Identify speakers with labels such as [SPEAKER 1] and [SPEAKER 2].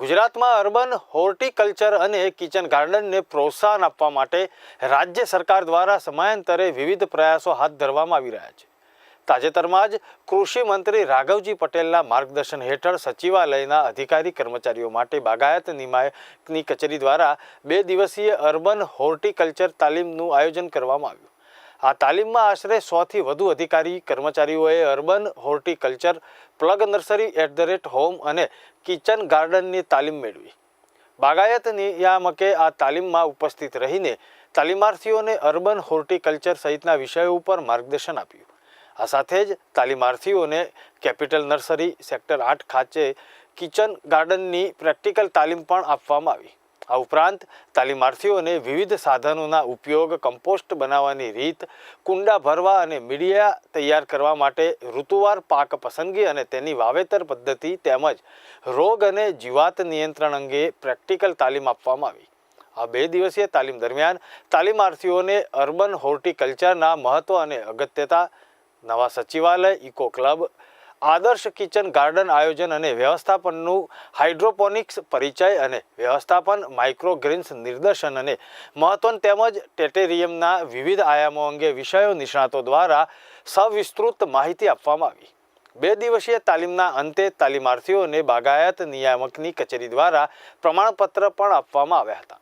[SPEAKER 1] ગુજરાતમાં urban horticulture અને kitchen ગાર્ડનને પ્રોત્સાહન આપવા માટે રાજ્ય સરકાર દ્વારા સમયાંતરે વિવિધ પ્રયાસો હાથ ધરવામાં આવી રહ્યા છે. તાજેતરમાં જ કૃષિ મંત્રી રાઘવજી પટેલના માર્ગદર્શન હેઠળ સચિવાલયના અધિકારી કર્મચારીઓ માટે બાગાયત નિમાયકની કચેરી દ્વારા બે દિવસીય અર્બન હોર્ટિકલ્ચર તાલીમનું આયોજન કરવામાં આવ્યું. આ તાલીમમાં આશરે સોથી વધુ અધિકારી, કર્મચારીઓએ urban horticulture, plug nursery at the rate home અને કિચન ગાર્ડનની તાલીમ મેળવી. બાગાયત નિયામકે આ તાલીમમાં ઉપસ્થિત રહીને તાલીમાર્થીઓને અર્બન હોર્ટિકલ્ચર સહિતના વિષયો ઉપર માર્ગદર્શન આપ્યું. આ સાથે જ તાલીમાર્થીઓને કેપિટલ નર્સરી સેક્ટર આઠ ખાતે કિચન ગાર્ડનની પ્રેક્ટિકલ તાલીમ પણ આપવામાં આવી. આ ઉપરાંત તાલીમાર્થીઓને વિવિધ સાધનોના ઉપયોગ કમ્પોસ્ટ બનાવવાની રીત, કુંડા ભરવા અને મીડિયા તૈયાર કરવા માટે ઋતુવાર પાક પસંદગી અને તેની વાવેતર પદ્ધતિ તેમજ રોગ અને જીવાત નિયંત્રણ અંગે પ્રેક્ટિકલ તાલીમ આપવામાં આવી. આ બે દિવસીય તાલીમ દરમિયાન તાલીમાર્થીઓને અર્બન હોર્ટિકલ્ચરના મહત્વ અને અગત્યતા, નવા સચિવાલય, ઇકો ક્લબ આદર્શ કિચન ગાર્ડન આયોજન અને વ્યવસ્થાપનનું હાઇડ્રોપોનિક્સ પરિચય અને વ્યવસ્થાપન, માઇક્રોગ્રીન્સ નિર્દેશન અને મહત્વન તેમજ ટેટેરિયમના વિવિધ આયામો અંગે વિષયો નિષ્ણાતો દ્વારા સવિસ્તૃત માહિતી આપવામાં આવી. બે દિવસીય તાલીમના અંતે તાલીમાર્થીઓને બાગાયત નિયામકની કચેરી દ્વારા પ્રમાણપત્ર પણ આપવામાં આવ્યા હતા.